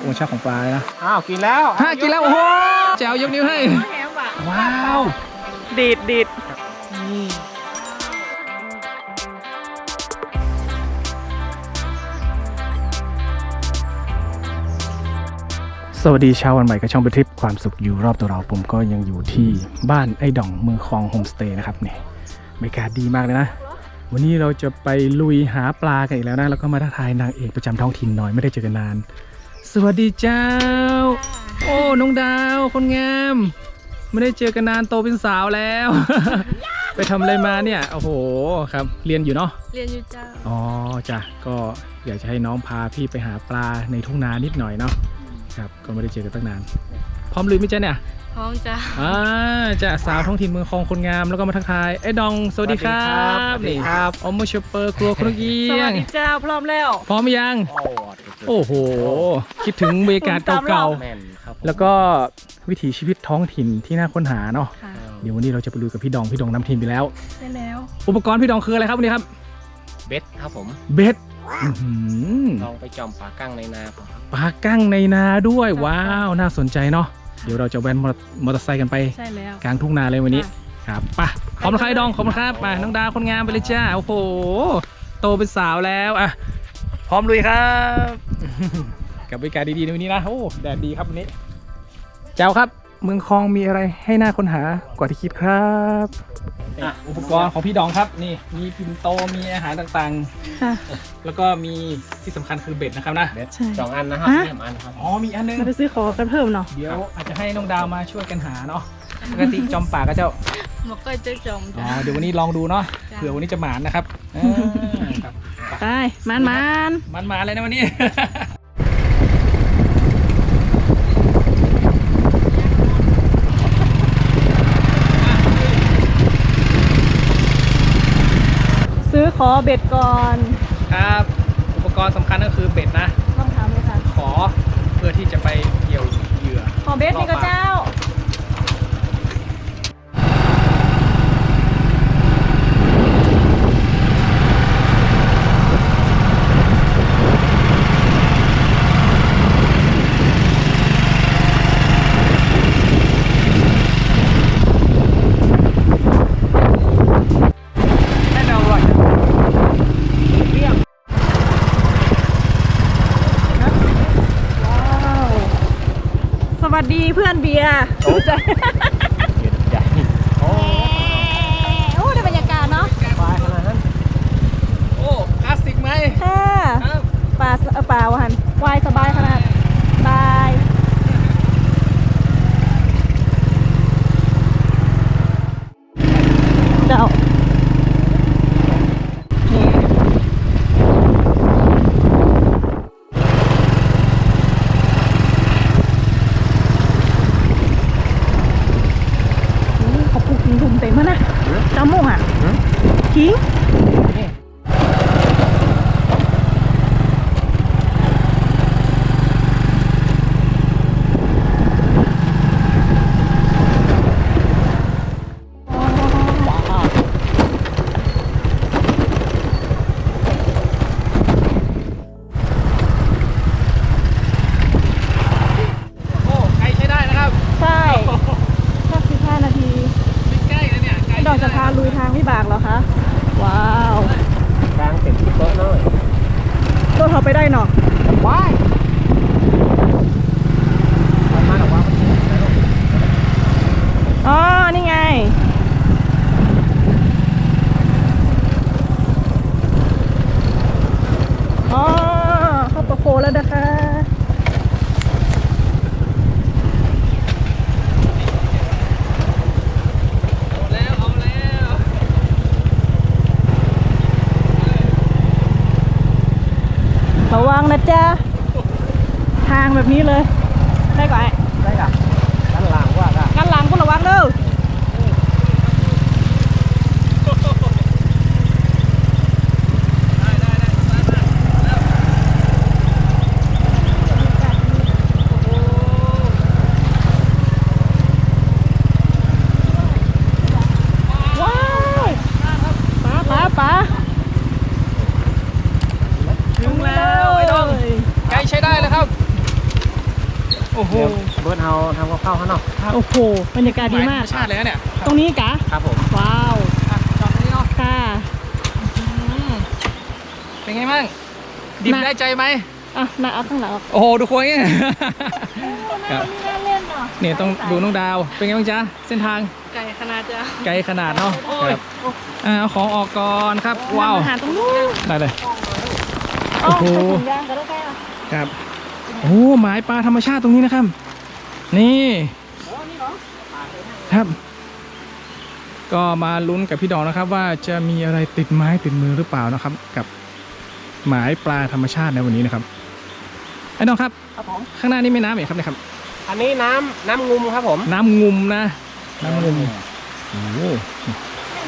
โอชาของปลาเลยนะ อ้าว กินแล้วห้ากินแล้ว โอ้โหแจวยกนิ้วให้ ว้าว ดีดดีดสวัสดีเช้าวันใหม่กับช่องไปทริปความสุขอยู่รอบตัวเราผมก็ยังอยู่ที่บ้านไอ้ด่องเมืองคลองโฮมสเตย์นะครับเนี่ยบรรยากาศดีมากเลยนะ วันนี้เราจะไปลุยหาปลากันอีกแล้วนะ แล้วก็มาทักทายนางเอกประจำท้องถิ่นหน่อยไม่ได้เจอกันนาน สวัสดีเจ้า โอ้น้องดาวคนงาม ไม่ได้เจอกันนานโตเป็นสาวแล้ว ไปทำอะไรมาเนี่ย โอ้โหครับ เรียนอยู่เนาะ เรียนอยู่เจ้า อ๋อจ้ะก็อยากจะให้น้องพาพี่ไปหาปลาในทุ่งนานิดหน่อยเนาะ ครับ ก็ไม่ได้เจอกันตั้งนาน พร้อมลุยไหมจ๊ะเนี่ย พร้อมจ้าอ่าจ้ะสาวท้องถิ่นเมืองคลองคนงามแล้วก็มาทักทายไอ้ดองสวัสดีครับสวัสดีครับออมชเปอร์ครัวครุกเอีสยวัสงดีเจ้าพร้อมแล้ว พร้อมหรือยังโอ้โอ้โห คิดถึงบรรยากาศเก่าแม่นครับผมๆแล้วก็วิถีชีวิตท้องถิ่นที่น่าค้นหาเนาะค่ะเดี๋ยววันนี้เราจะไปลุยกับพี่ดองพี่ดองนำทีมไปแล้วใช่แล้ว อุปกรณ์พี่ดองคืออะไรครับวันนี้ครับเบสครับผมเบ็ดอื้อหือลองไปจอมปลากั้งในนาผมครับปลากั้งในนาด้วยว้าวน่าสนใจเนาะ เดี๋ยวเราจะแว้นมอมอเตอร์ไซค์กันไปใช่แล้วกลางทุ่งนาเลยวันนี้ครับไปะพร้อมแล้วครับไอ้ดองขอบคุณครับมาน้องดาวคนงามไปเลยจ้าโอ้โหโตเป็นสาวแล้วอะพร้อมลุยครับกับบรรยากาศดีๆในวันนี้นะโอ้แดดดีครับวันนี้เจ้าครับ เมืองคลองมีอะไรให้น่าค้นหากว่าที่คิดครับ อะอุปกรณ์ของพี่ดองครับนี่มีปิ่นโตมีอาหารต่างค่ะๆ แล้วก็มีที่สำคัญคือเบ็ดนะครับนะเบสใช่ สองอันนะครับฮะแถมอันครับ อ๋อมีอันนึงมาไปซื้อของกันเพิ่มเนาะเดี๋ยวอาจจะให้น้องดาวมาช่วยกันหาเนาะปกติจอมป่าก็เจ้าหมกก้อยเจ๊จอมอ๋อจ้าเดี๋ยววันนี้ลองดูเนาะจ้ะ เผื่อวันนี้จะหมานนะครับเออครับ ไปมันมัน มันมาเลยนะวันนี้ ซื้อขอเบ็ดก่อนครับ อุปกรณ์สำคัญก็คือเบ็ดนะ ต้องถามเลยค่ะ ขอเพื่อที่จะไปเกี่ยวเหยื่อขอเบ็ดนี่ก็เจ้า ให้แมวอร่อยเรียบ ว้าว สวัสดีเพื่อนเบียร์ใจ เย็นใหญ่โอ้ โอ้ได้บรรยากาศเนาะ ปลาขนาดนั้น โอ้คลาสสิกไหม ค่ะ ครับ ป่าเอ่อป่าวะหันวายสบายขนาดบายเจ้านี่โอ้เขาปลูกขิงถุ่มเต็มแล้วนะเจ้าโมงอะขิง โอ้ไกลใช้ได้นะครับ ใช่แค่สิบห้านาที ไม่ใกล้นะเนี่ยไกล ดอกจะพาลุยทางวิบากเหรอคะ ว้าว กลางเต็มที่โต๊ะน้อย ตัวเขาไปได้เนาะ ว้ายประมาณหรอวะ อ๋อ นี่ไง อ๋อ เข้าประโคแล้วนะคะ เอาแล้วเอาแล้ว ระวังนะจ๊ะ ทางแบบ นี้เลย ได้ก่อนได้ค่ะด้านล่างว่าค่ะกันหลังก็ระวังเด้อ ได้ได้ได้สบายมากแล้วโอ้โห ว้าวป๋าป๋าป๋า ถึงแล้วไอ้ดองไกลใช้ได้เลยครับ โอ้โห เบิร์ดเฮาทำกับข้าวข้างนอก โอ้โห บรรยากาศดีมาก ธรรชาติเลยนะเนี่ยตรงนี้กะครับผมว้าวอะจอดตรงนี้เนาะค่ะ อืมเป็นไงบ้างดิบน่ะ ได้ใจไหมอะน่าเอาข้างหลังออกโอ้โหดูโค้งเนี่ย ครับนี่น่าเล่นเนาะเนี่ยต้องดูน้องดาว เป็นไงบ้างจ๊ะเส้นทางไก่ขนาดจะไกลขนาดเนาะครับอ่าเอาของออกก่อนครับว้าวอาหารตรงนู้นได้เลย โอ้โอ้โหโหถุงยางก็ได้แค่ครับโอ้หมายปลาธรรมชาติตรงนี้นะครับ นี่ ครับ ก็มาลุ้นกับพี่ดอกนะครับ ว่าจะมีอะไรติดไม้ติดมือหรือเปล่านะครับ กับหมายปลาธรรมชาติในวันนี้นะครับไอ้น้องครับ ครับผม ข้างหน้านี่ไม่น้ำเหรอครับเนี่ยครับ อันนี้น้ำน้ำงุมครับผม น้ำงุมนะ น้ำงุมโอ้โห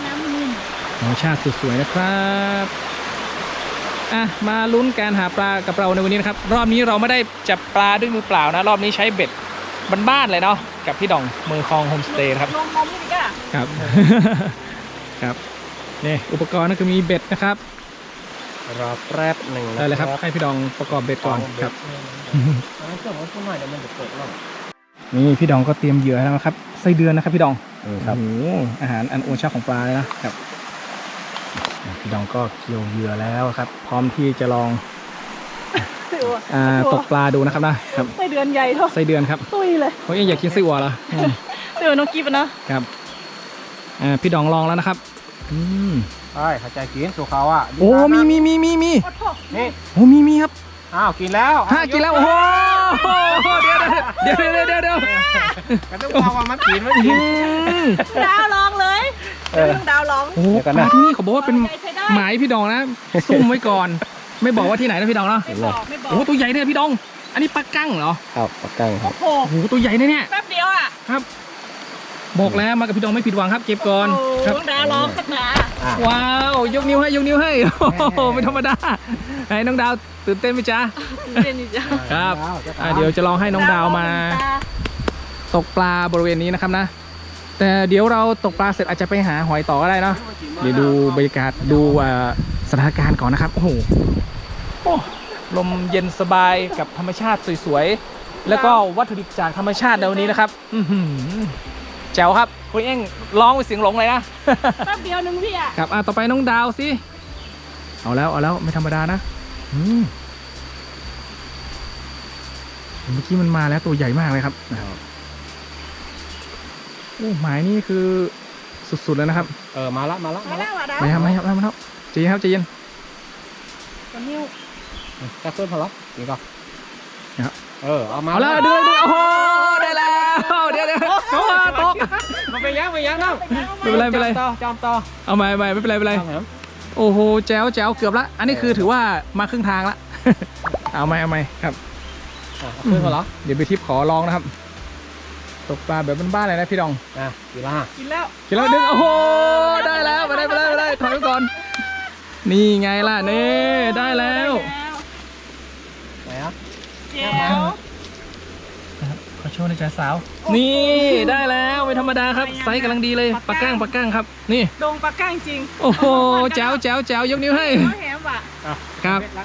น้ำนิ่มธรรมชาติสุดสวยนะครับอะมาลุ้นการหาปลากับเราในวันนี้นะครับ รอบนี้เราไม่ได้จับปลาด้วยมือเปล่านะ รอบนี้ใช้เบ็ด บ้านๆเลยเนาะกับพี่ดองมือคลองโฮมสเตย์ครับนมนมนี่ดิก้ะครับ ครับนี่อุปกรณ์ก็คือมีเบ็ดนะครับรอแป๊บหนึ่งนะได้เลยครับ ให้พี่ดองประกอบเบ็ดก่อนครับอันนี้นเครื่องมันพูดหน่อยเดี๋ยวมันจะเปิดหน่อยนี่พี่ดองก็เตรียมเหยื่อแล้วนะครับไส้เดือนนะครับพี่ดองครับโอ้โหอาหารอันโอชาของปลาเลยนะครับ พี่ดองก็เกี่ยวเหยื่อแล้วครับ พร้อมที่จะลอง สิวอ่าตกปลาดูนะครับนะครับไส้เดือนใหญ่เท่าไส้เดือนครับตุ้ยเลยเขายังอยากกินไส้อั่วเหรออืมสิวน้องกิ๊บอะเนาะครับอ่าพี่ดองลองแล้วนะครับอืมใช่เข้าใจกินสู่เขาอะโอ้มีมีมีมีมีโอ้โหนี่โอ้มีมีครับอ้าวกินแล้วห้ากินแล้วโอ้โหเดี๋ยวเดี๋ยวเดี๋ยวเดี๋ยวเดี๋ยวเดี๋ยวก็ต้องเอาว่ามันกินมันกิอืนมดาวลองเลยเออเรื่องดาวลองโอ้โหเดี๋ยวก่อนปนะลาที่นี่เขาบอกว่าเป็นใช้ได้หมายพี่ดองนะซุ่มไว้ก่อน ไม่บอกว่าที่ไหนนะพี่ดองเนาะไม่บอกไม่บอกโอ้โหตัวใหญ่เนี่ยพี่ดอง อันนี้ปลากั้งเหรอครับปากกังครัโอ้บโหโอ้โหตัวใหญ่นะเนี่ยแป๊บเดียวอะครับ บอกแล้วมากับพี่ดองไม่ผิดหวังครับเก็บก่อนโอ้ครับโหดาวลองสักหนาอะว้าวยกนิ้วให้ยกนิ้วให้โอ้โหไม่ธรรมดาไอ้น้องดาวตื่นเต้นไหมจ๊ะเด่นจ้ะครับแล้วจะอะเดี๋ยวจะลองให้น้องดาวมา ตกปลาบริเวณนี้นะครับนะ แต่เดี๋ยวเราตกปลาเสร็จอาจจะไปหาหอยต่อก็ได้เนาะเดี๋ยวดูบรรยากาศดูอ่าสถานการณ์ก่อนนะครับโอ้โหโอ้ลมเย็นสบายกับธรรมชาติสวยๆ แล้วก็วัตถุดิบจากธรรมชาติในวันนี้นะครับอื้อหือแจ๋วครับคุณเอ้งร้องไปนเสียงหลงเลยนะแป๊บเดียวนึงพี่อะครับอะต่อไปน้องดาวสิเอาแล้วเอาแล้วไม่ธรรมดานะอืมเมื่อกี้มันมาแล้วตัวใหญ่มากเลยครับโอ้หมายนี่คือสุดๆแล้วนะครับเออมาละมาละมามาแล้ละวอะดาวไม่ครับไม่ครับไม่ครับใจเย็นครับใจเย็นตัวนิ้วแค่เพิ่มพอละนี่ก็นะครับเออเอามาเอาแล้วดึงดึงโอ้โหได้แล้วเดี๋ยวเดี๋ยวโอ้โหตก มันไปยังไปยังน้องไม่เป็นไรไม่เป็นไร จอมต่อจอมต่อเอาใหม่ใหม่ไม่เป็นไรไม่เป็นไรจอมแหมโอ้โหแจ๋วแจ๋วเกือบละ อันนี้คือถือว่ามาครึ่งทางละ เอาใหม่เอาใหม่ครับ อะเอาขึ้นพอละเดี๋ยวไปทิปขอลองนะครับ ตกปลาแบบบ้านๆเลยนะพี่ดอง อะกีฬากินแล้ว กินแล้วดึงโอ้โหได้แล้วมาได้มาได้มาได้ถอยไปก่อน นี่ไงล่ะนี่ได้แล้วไหนอะแจ๋วขอโชว์ในอยจ้าสาว นี่ได้แล้วไม่ธรรมดาครับไซส์กำลังดีเลยปลาก้างปลาก้างครับ นี่ ดงปลาก้างจริงโอ้โหแจ๋วแจ๋วแจ๋วยกนิ้วให้ น้องแหมว่ะ ครับเสจละ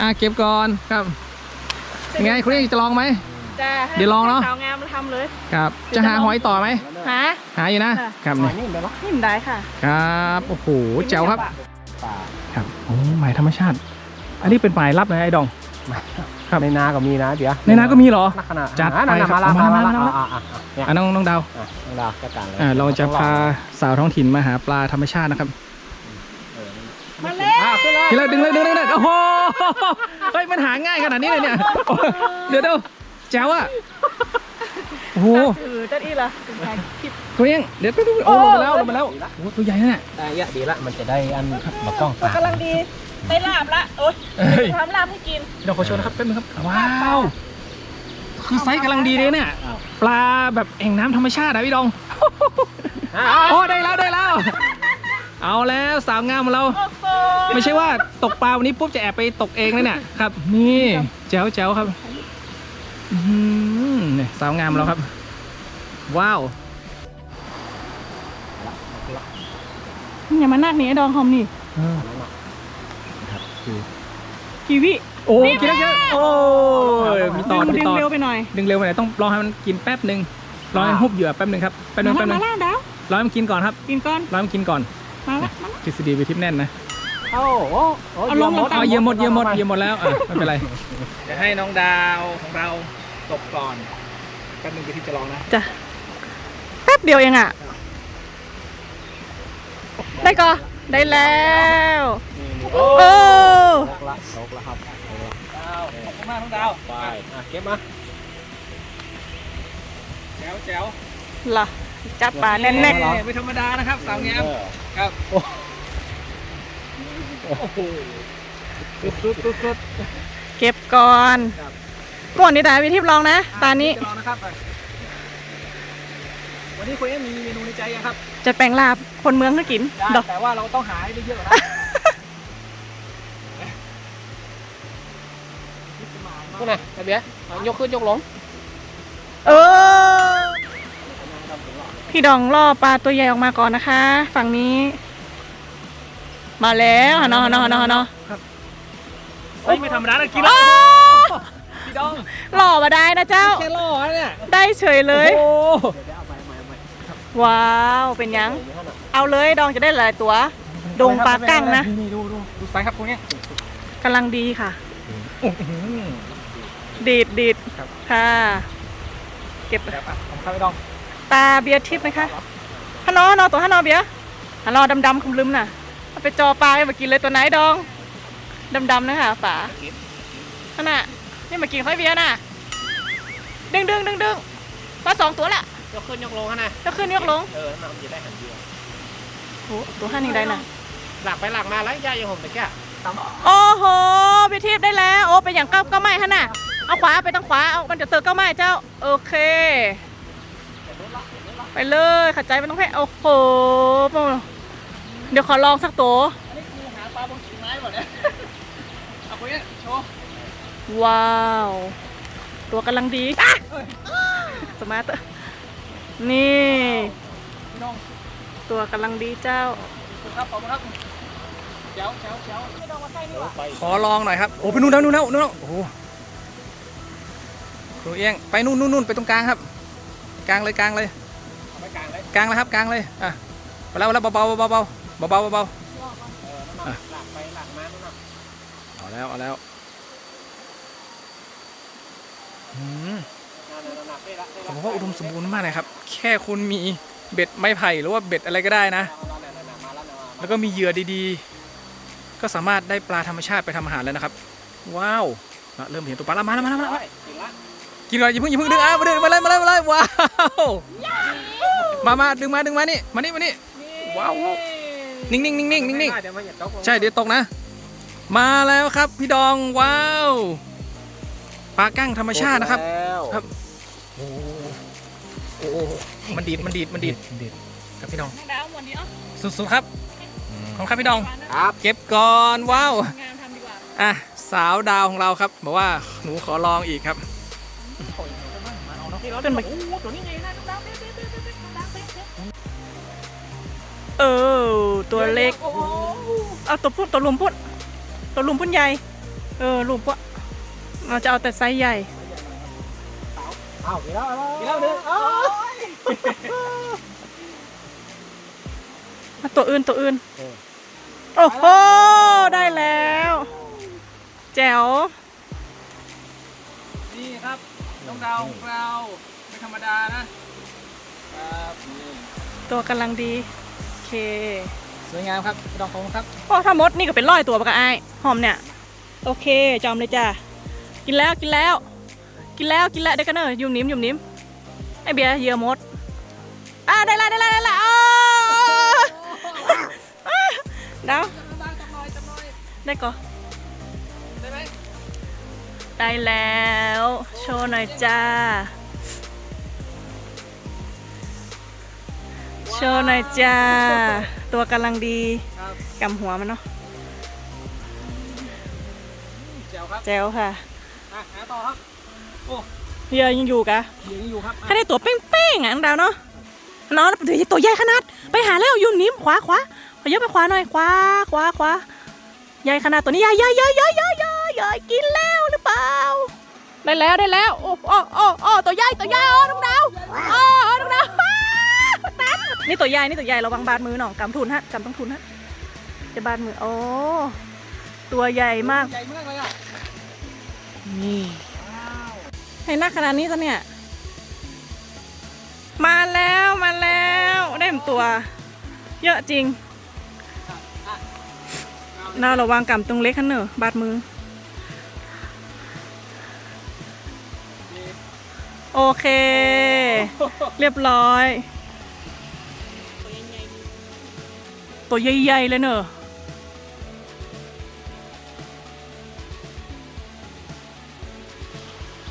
อะเก็บก่อนครับยังไงคุณเอกจะลองไหม จ้าให้เดี๋ยวลองเนอะสาวงามมาทำเลย ครับจะหาหอยต่อไหมหา หาอยู่นะค่ะ ครับหน่อนี่ยนี่ไปละนิ่มได้ค่ะครับโอ้โหแจ๋วครับป่าครับโอ้หมายธรรมชาติ อันนี้เป็นหมายลับนะไอ้ดองครับในนาก็มีนะเดี๋ยวในนาก็มีเหรอนักขนาดจัดอะนั่นไปน่ะครัมาบละมามาละละมาละ อะอะอะเนี่ยอะน้องน้องดาวอะน้องดาวจัดการเลยอ่าเราจะพาสาวท้องถิ่นมาหาปลาธรรมชาตินะครับมาเล่อะขึ้นเลยทีละดึงเลยดึงเลยดึงเลยโอ้โหเฮ้ยมันหาง่ายขนาดนี้เลยเนี่ยโอ้ยเดี๋ยวเดี๋ยว แจ๋วอะโอ้โหถือจัดอีละเป็นไงคลิปตัวเองเดี๋ยวโอ้ ลงมาแล้วลงมาแล้วโอ้ตัวใหญ่นะเนี่ยได้เยอะดีละมันจะได้อันมากล้องมันกำลังดีได้ลาบละโอ๊ยเฮ้ยทำลาบให้กิน เดี๋ยวขอโชว์นะครับแป๊บนึงครับว้าวคือไซส์กำลังดีเลยเนี่ยปลาแบบแอ่งน้ำธรรมชาติอะพี่ดองอะโอ้ได้แล้วได้แล้ว เอาแล้วสาวงามของเรา โอ้โหไม่ใช่ว่าตกปลาวันนี้ปุ๊บจะแอบไปตกเองนะเนี่ยครับ นี่แจ๋วแจ๋วครับอื้อหือ เนี่ยสาวงามเราครับ ว้าวอย่ามานักนี่ไอ้ดองหอมนี่ครับคือกีวิโอ้กินได้เยอะโอ้ยมีต่อดึงมีดึงต่อเร็วไปหน่อยดึงเร็วไปหน่อยต้องรอให้มันกินแป๊บหนึ่งรอให้มันหุบเหยื่อแป๊บหนึ่งครับแป๊บหนึงมาแป๊บหนึมางแล้วดาวรอให้มันกินก่อนครับกินก่อนรอให้มันกินก่อนมาละมาละทฤษฎีไปทิพย์แน่นนะโอ้โหเอาลงลงเอาเยี่ยมหมดเยี่ยมหมดเยี่ยมหมดแล้วอะไม่เป็นไรจะให้น้องดาวของเรา ตกก่อนแป๊บหนึงไปทิพย์จะลองนะจ้ะแป๊บเดียวเองอะ ได้ก็ได้แล้วโอ้โอ้ตกละตกละครับดาวขอบคุณมากน้องดาวไปอะเก็บมาแจ๋วแจ๋วล่ะจับปลาแน่นไม่ธรรมดานะครับสาวงามเออครับโอ้โอ้โหสุดสุดสุดสุดๆเก็บก่อน ครับก่อนนี่ตาวิธีลองนะตานี้ จะลองนะครับวันนี้คุณเอ็มมีเมนูในใจยังครับจะแปลงลาบคนเมืองก็กินได้ดอกแต่ว่าเราต้องหาให้ได้เยอะนะนี่นะไอ้เบี้ยเอายกขึ้นยกลงเออ พี่ดองล่อปลาตัวใหญ่ออกมาก่อนนะคะ ฝั่งนี้ มาแล้วฮะเนาะฮะเนาะฮะเนาะฮะเนาะเฮ้ยไม่ธรรมดานะกินอ้าวพี่ ดองหล่อมาได้นะเจ้า แค่ล่อเนี่ยได้เฉยเลย โอ้ว้าว เป็นยัง เอาเลยดองจะได้หลายตัว ดงปลากั้งนะนี่ดูดูดูไซส์ครับพวกเนี้ยกำลังดีค่ะ อื้อหือ ดีดดีดครับ ค่ะ เก็บ แบบอะของข้าวพี่ดองตาเบียร์ทิพย์ไหมคะฮันนอฮันนอตัวฮันนอเบียร์ฮันนอดำๆคุมลืมน่ะเอาไปจอปลาให้มากินเลยตัวไหนดอง ดำๆนะคะฝาขนาด นี่มากินค่อยเบียร์น่ะ ดึงดึงดึงดึงมาสองตัวละยกขึ้นยกลงฮะนะยกขึ้นยกลง เออนั่นมันจะได้หันเดียวโอ้ตัวห้านี่ได้น่ะ หลักไปหลักมาแล้วย่ายังผมตะแก่โอ้โหเบียร์ทิพย์ได้แล้ว โอ้ไปอย่างเก้าเก้าไม้ฮะน่ะ เอาขวาไปทางขวา เอามันจะเติร์เก้าไม้เจ้า โอเค ไปเลยขัดใจไม่ต้องแพ้โอ้โห เดี๋ยวขอลองสักตัวอันนี้คือหาปลาบนกิ่งไม้เปล่าเนี่ยเอาพวกเนี้ยโชว์ ว้าว ตัวกำลังดีอะสมาร์ทนี่พี่ น้องตัวกำลังดีเจ้า ครับขอบคุณครับเจ้าเจ้าเจ้าไปขอลองหน่อยครับ โอ้ไปนู่นแล้วนู่นแล้วนู่นแล้วโอ้โหครูเอียงไปนู่นนู่นนู่นไปตรงกลางครับ กลางเลยกลางเลย เอาไปกลางเลยกลางเลยครับกลางเลย อะไปแล้วไปแล้วเบาๆเบาๆเบาๆเบาๆเบาๆเบาเออนั่นน่ะหลักไปหลักมานั่นน่ะๆเอาแล้วเอาแล้วอืม นั่นน่ะนั่นน่ะได้ละได้ ผละมว่าอุดมสมบูรณ์มากเลยครับ แค่คุณมีเบ็ดไม้ไผ่หรือว่าเบ็ดอะไรก็ได้นะเอาแล้วนั่นน่ะมาแล้วนะมาแล้วก็มีเหยื่อดีๆ ก็สามารถได้ปลาธรรมชาติไปทำอาหารแล้วนะครับ ว้าวอะเริ่มเห็นตัวปลาแล้วมาแล้วมาแล้วมาแล้วไปกินละกินก่อนอย่าเพิ่งอย่าเพิ่งดึงอะมาดึงมาเลยมาเลยมาเลยว้าวมามาดึงมาดึงมานี่มานี่มานี่ว้าวนิ่งนิ่งนิ่งนิ่งนิ่งนิ่งเดี๋ยวมันอย่าตกลงใช่เดี๋ยวตกนะ มาแล้วครับพี่ดองว้าว ปลากั้งธรรมชาตินะครับแล้วครับ โอ้โหโอ้โหมันดีดมันดีดมันดีดดีดครับพี่ดองดาวหมดนี้อ๋อสุดๆครับ ของครับพี่ดอง ครับเก็บก่อนว้าวงานทำดีกว่าอะสาวดาวของเราครับบอกว่าหนูขอลองอีกครับขึ้นมาเออตัวเล็กเอาตัวพุดตัวลุมพุดตัวลุมพุดใหญ่เออลุมพุด เราจะเอาแต่ไซส์ใหญ่ เอากินแล้วกินแล้วเด้อเอาตัวอื่นตัวอื่น โอ้โห ได้แล้ว แจ๋ว นี่ครับ น้องดาวของเราไม่ธรรมดานะครับนี่ตัวกำลังดี โอเค สวยงามครับดองของครับ โอ้ถ้ามดนี่ก็เป็นร้อยตัวปะกะไอายหอมเนี่ย โอเค จอมเลยจ้ะ กินแล้วกินแล้ว กินแล้วกินแล้วเด็กกันเนอะยุ่มนิ้มยุ่มนิ้มไอเบียร์เหยื่อมดอ่าได้ละได้ละได้ละอ้าวอ้าวเดาวได้ก่อได้ไหมได้แล้ว โชว์หน่อยจ้า โชว์หน่อยจ้า ตัวกำลังดีครับกำหัวมันเนาะเจ๋วครับแจ๋วค่ะ อะหาต่อครับเหยื่อยังอยู่กะเหลืองอยู่ครับแค่ได้ตัวเป้งๆอะน้องดาวเนาะน้องเดี๋ยวตัวใหญ่ขนาด ไปหาแล้วอยู่นิ่มขวาขวาขอเยอะไปขวาหน่อยขวาขวาขวาใหญ่ขนาดตัวนี้ใหญ่ใหญ่ใหญ่ใหญ่ใหญ่ใหญ่เอ้ยกินแล้วหรือเปล่า ได้แล้วได้แล้วโอ้โอ้โอ้โอ้ตัวใหญ่ตัวใหญ่โอ้น้องดาวโอ้โอ้น้องดาวอ้าวตัดนี่ตัวใหญ่นี่ตัวใหญ่ระวังบาดมือหน่องกำทุนฮะกำต้องทุนฮะจะบาดมือโอ้ตัวใหญ่มาก ใหญ่มากเลยอะ ให้นักขนาดนี้ซะเนี่ย มาแล้วมาแล้วได้มตัว เยอะจริง เราระวังกำตรงเล็กขันเนอะบาดมือ โอเค เรียบร้อย ตัวใหญ่ๆเลยเนอะ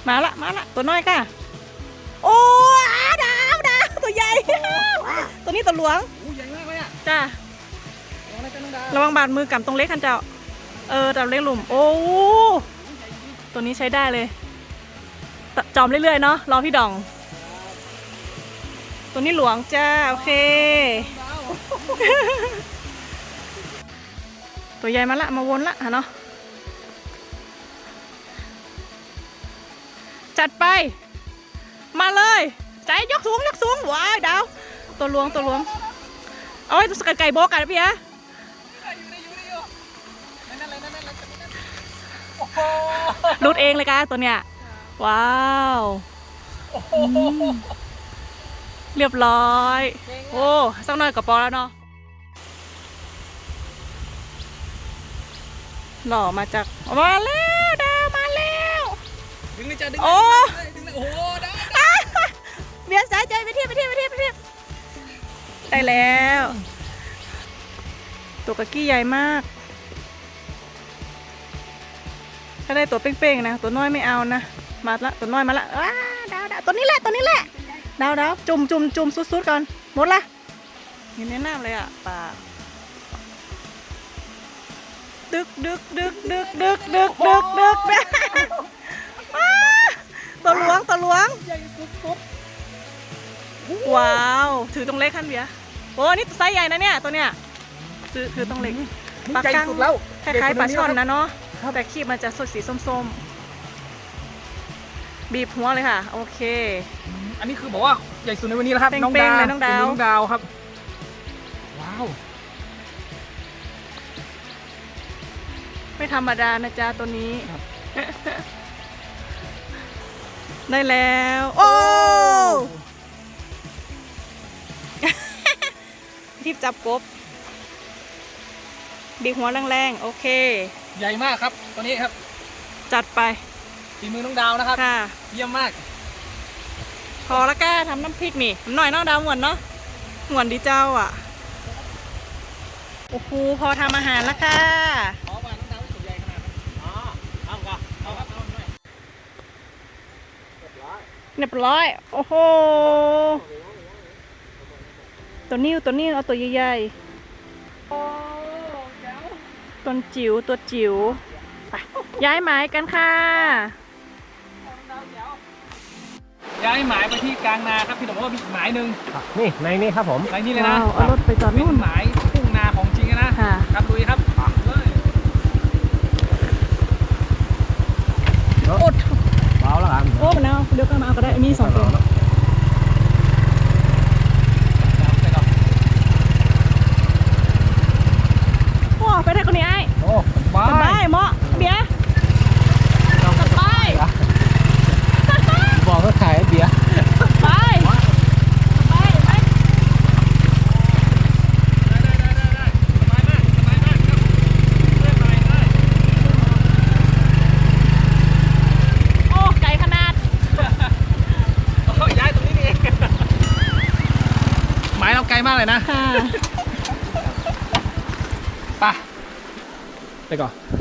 มาละมาละตัวน้อยก่ะโอ้อาดาวดาวตัวใหญ่ ตัวนี้ตัวหลวงอู้ใหญ่มากเลยอะจ้าลองอะไรกันน้องดาวระวังบาดมือกำตรงเล็กคันเจ้า เออตามเล็กหลุม โอ้ตัวนี้ใช้ได้เลยตจอมเรื่อยๆเนาะรอพี่ดอง ตัวนี้หลวงจ้าโอเค ตัวใหญ่มาละมาวนละฮะเนาะ จัดไป มาเลย ใจยกสูงยกสูงว้ายดาว ตัวหลวงตัวหลวงเอาไว้สกัดไก่โบกันนะพี่ฮะรูดเองเลยกะตัวเนี้ย ว้าวเรียบร้อย โอ้สักหน่อยกับปอแล้วเนาะหล่อมาจากมาแล้วดาวมาแล้ว ดึงเลยจ้ะดึงโอ้เลยดึงเลยโอ้โหดาวเบียร์สายใจไปเทียบไปเทียบไปเทียบไปเทียบได้แล้ว ตัวกะกี้ใหญ่มาก ถ้าได้ตัวเป้งๆนะ ตัวน้อยไม่เอานะ มาละตัวน้อยมาละว้าดาวดาวตัวนี้แหละตัวนี้แหละดาวดาวจุ่มจุ่มจุ่มสุดๆก่อนหมดละเห็นแนะนำเลยอะป่าดึกดึกดึกดึกดึกดึกดึกดึกดึกอ้า ตัวหลวงตัวหลวง ใหญ่สุดว้าว ถือตรงเล็กขั้นเบียร์โอ้นี่ไซส์ใหญ่นะเนี่ยตัวเนี้ยถือถือตรงเล็กๆปลาใหญ่กั้งสุดแล้วคล้ายๆปลาช่อนนะเนาะแต่ขีบมันจะสดสีส้มๆ บีบหัวเลยค่ะ โอเค อันนี้คือบอกว่าใหญ่สุดในวันนี้แล้วครับเป้งๆน้องดาวเลยน้องดาวน้องดาวครับ ว้าว ไม่ธรรมดานะจ๊ะตัวนี้ ได้แล้ว โอ้ทิบจับกบบีบหัวแรงๆ โอเค ใหญ่มากครับตัวนี้ครับ จัดไปฝีมือน้องดาวนะครับ ค่ะ เยี่ยมมาก พอละก้าทำน้ำพริกนี่หน่อยเน้องดาวหวนเนาะหวนดีเจ้าอะ โอ้โหพอทำอาหารแล้วค่ะ ขอว่าน้องดาวไม่สุดใหญ่ขนาดนั้นอ๋อเอาก่อนเอาครับเอาหน่อย เรียบร้อยเรียบร้อย โอ้โห ตัวนิ้วตัวนิ้วเอาตัวใหญ่ๆตัวจิ๋วตัวจิ๋วไปย้ายหมายกันค่ะ ย้ายหมายไปที่กลางนาครับพี่หนุ่มว่ามีอีกหมายหนึ่งนี่ในนี่ครับผมไรนี่เลยนะว้าวเอารถไปจอดเป็นู่นนหมายทุ่งนาของจริงอะนะค่ะครับ ก็ได้มีสองตัว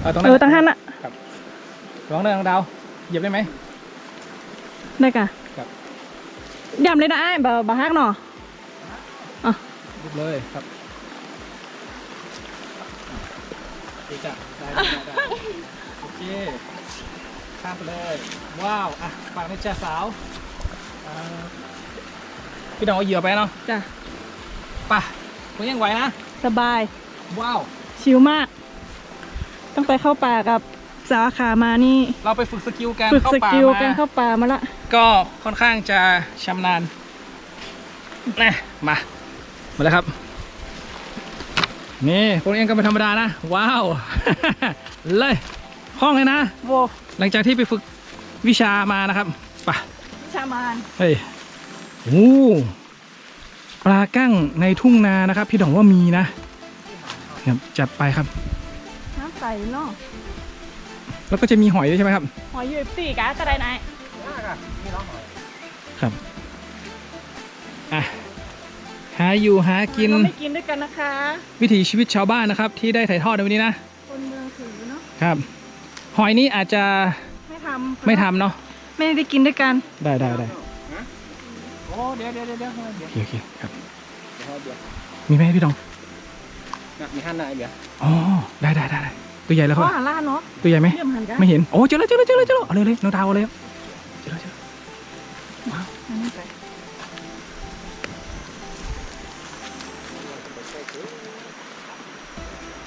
อนเอาตรงเอนั้นอตั้งหันอะร้องเรื่องดาวเหยียบได้ไหม ได้กะครับ ยำเลยนะไอ้บ่บ่ฮักหนอเหยียบเลยครับดีจ้ะได้ได้ได้โอเคข้ามไปเลยว้าวอะฝากในจ้าสาวอ่าพี่น้องเอาเหยื่อไปเนาะจ้ะไปคุณยังไหวนะสบายว้าวชิลมาก ต้องไปเข้าป่ากับสาวขามานี่เราไปฝึกสกิลการฝึกเข้าสป่ากิลมาการเข้าป่ามาละก็ค่อนข้างจะชำนาญนะมามาแล้วครับ นี่พวกนี้ก็ไม่ธรรมดานะ ว้าว เลยห้องเลยนะ โวหลังจากที่ไปฝึกวิชามานะครับไปะชามานเฮ้ยโอ้ปลากั้งในทุ่งนานะครับ พี่ดองว่ามีนะครับจัดไปครับ น้ำใสเนาะแล้วก็จะมีหอยด้วยใช่ไหมครับ หอยยูเอฟซีกะจะได้ไหนครับอะหาอยู่หากินเราไม่กินด้วยกันนะคะ วิถีชีวิตชาวบ้านนะครับ ที่ได้ถ่ายทอดในวันนี้นะคนเมืองถือเนาะครับ หอยนี้อาจจะไม่ทำไม่ทำเนาะไม่ได้กินด้วยกันได้ได้ได้โอ้เดี๋ยวเดี๋ยวเดี๋ยวเดี๋ยวโอเคโอเคครับเดี๋ยวมีไหมพี่ดองมีหันหน้าไอ้เบียร์อ๋อได้ได้ได้ได้ ตัวใหญ่แล้วเพครับราะหาล่าเนาะตัวใหญ่ไหมเยี่ยมหันกันไม่เห็นโอ้เจอแล้วเจอแล้วเจอแล้วเจอแล้วเอาเลยเลยน้องดาวเอาเลยเจอแล้วเจอแล้วอันนี้ไป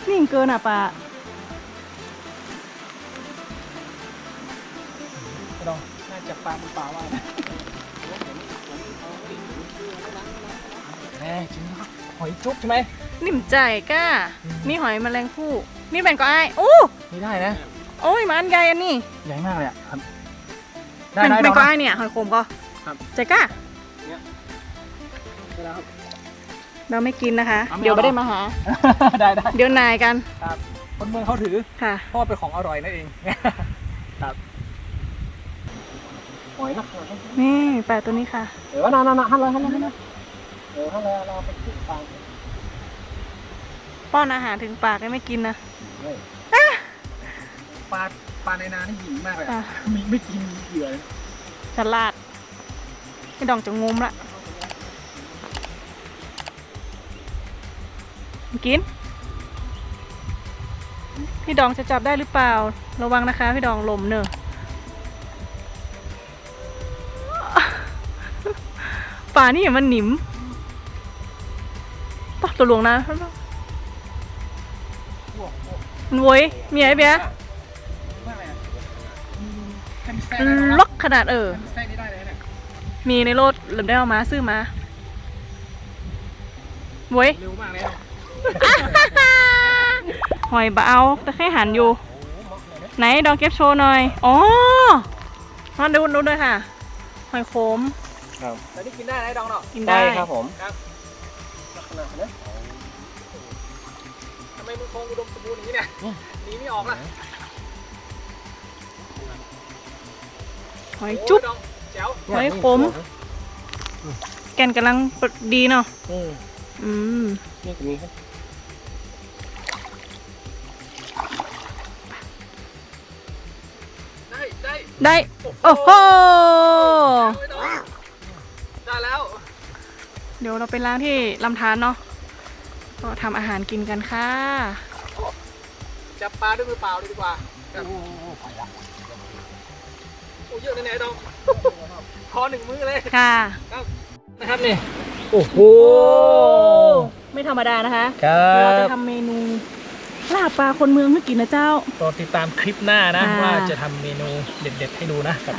นี่เกินอะปะพี่ดองน่าจะปลามือเปล่าว่านะแน่จริงครับหอยจุ๊บใช่ไหมนิ่มใจก้านี่หอยแมลงภู่ นี่เป็นก็ไอ้ายโอ้ไม่ได้นะ โอ้ยมันใหญ่อันนี้ใหญ่มากเลยอะครับ ได้เป็นได้เป็นดองก็นะไอ้ายเนี่ยหอยโขมก็ครับใจก้าได้แล้วครับ เราไม่กินนะคะ เอาไม่เอา เดี๋ยวไม่ได้มาหา ได้ได้เดี๋ยวนายกันครับคนเมืองเขาถือค่ะ เพราะว่าเป็นของอร่อยนั่นเอง ครับหอยนะนี่แปดตัวนี้ค่ะ เดี๋ยวนะนะนะหันเลยหันเลยหันเลยเดี๋ยวหันเลยเราไปขึ้นฟังป้อนอาหารถึงปากก็ไม่กินนะ ปลาปลาในนานี่หิวมากเลยอะอะมีไม่กินเหยื่อเลยฉลาดไม่ดองจะงมละกิน พี่ดองจะจับได้หรือเปล่า ระวังนะคะ พี่ดองลมเนอะป่านี่มันหนิมปะตัวหลวงนะมัน โวยมีไอ้เบียร์มากเลยอะอืมแค่มีแซ่ได้แล้วนะล็อกขนาดเออ แค่มีแซ่นี่ได้เลยเนี่ยมีในรถหรือได้เอามาซื้อมาโว้ย เร็วมากเลยอะหอยบะเอาแต่แค่หันอยู่ ไหนดองเก็บโชว์หน่อย อ๋อมาดูดูด้วยค่ะ หอยโขมแต่นี่กินได้นะไอ้ดองเนาะกินได้ ครับผม ลักษณะนะทำไมมึงคงอุดมสมบูรณ์อย่างนี้เนี่ยหนีไม่ออกล่ะหอยจุ๊บโอ้ยดองแจ๋วหอยขม แก่นกำลังดีเนาะอืมอืมนี่ก็มีครับได้ได้ได้ โอ้โหไอ้ดองได้แล้ว เดี๋ยวเราไปล้างที่ลำธารเนาะ ก็ทำอาหารกินกันค่ะ จับปลาด้วยมือเปล่าเลยดีกว่าครับโอ้เยอะแน่ๆดองคอหนึ่งมือเลยค่ะนะครับนี่โอ้โหไม่ธรรมดานะคะ ครัเราจะบทำเมนูลาบปลาคนเมืองให้กินนะเจ้า รอติดตามคลิปหน้านะ ค่ะ ว่าจะทำเมนูเด็ด ๆ ให้ดูนะครับ